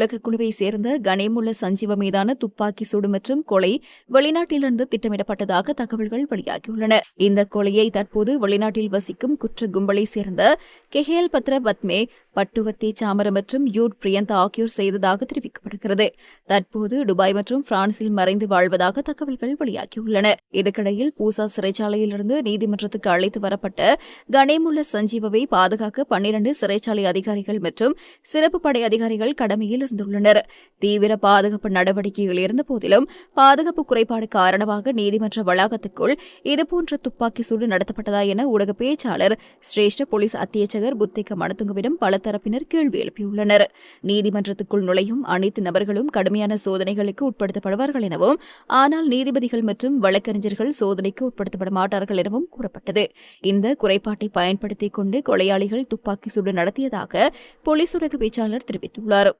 உலக குழுவை சேர்ந்த கனேமுல்ல சஞ்சீவ மீதான துப்பாக்கி சூடு மற்றும் கொலை வெளிநாட்டிலிருந்து திட்டமிடப்பட்டதாக தகவல்கள் வெளியாகியுள்ளன. இந்த கொலையை தற்போது வெளிநாட்டில் வசிக்கும் குற்ற கும்பலை சேர்ந்த கெஹேல் பத்ர பத்மே பட்டுவத்தி சாமர மற்றும் யூட் பிரியந்தா ஆகியோர் செய்ததாக தெரிவிக்கப்படுகிறது. தற்போது துபாய் மற்றும் பிரான்சில் மறைந்து வாழ்வதாக தகவல்கள் வெளியாகியுள்ளன. இதற்கிடையில் பூசா சிறைச்சாலையிலிருந்து நீதிமன்றத்துக்கு அழைத்து வரப்பட்ட கனேமுள்ள சஞ்சீவவை பாதுகாக்க பன்னிரண்டு சிறைச்சாலை அதிகாரிகள் மற்றும் சிறப்பு படை அதிகாரிகள் கடமையில் இருந்துள்ளனர் தீவிர பாதுகாப்பு நடவடிக்கைகள் இருந்த போதிலும் பாதுகாப்பு குறைபாடு காரணமாக நீதிமன்ற வளாகத்துக்குள் இதுபோன்ற துப்பாக்கி சூடு நடத்தப்பட்டதா என ஊடக பேச்சாளர் சிரேஷ்ட போலீஸ் அத்தியட்சகர் புத்திக மனத்துங்குவிடம் பல தரப்பினர் கேள்வி எழுப்பியுள்ளனர். நீதிமன்றத்துக்குள் நுழையும் அனைத்து நபர்களும் கடுமையான சோதனைகளுக்கு உட்படுத்தப்படுவார்கள் எனவும் ஆனால் நீதிபதிகள் மற்றும் வழக்கறிஞர்கள் சோதனைக்கு உட்படுத்தப்பட மாட்டார்கள் எனவும் கூறப்பட்டது. இந்த குறைபாட்டை பயன்படுத்திக் கொண்டு கொலையாளிகள் துப்பாக்கி சூடு நடத்தியதாக போலீஸ் ஊடக பேச்சாளர் தெரிவித்துள்ளார்.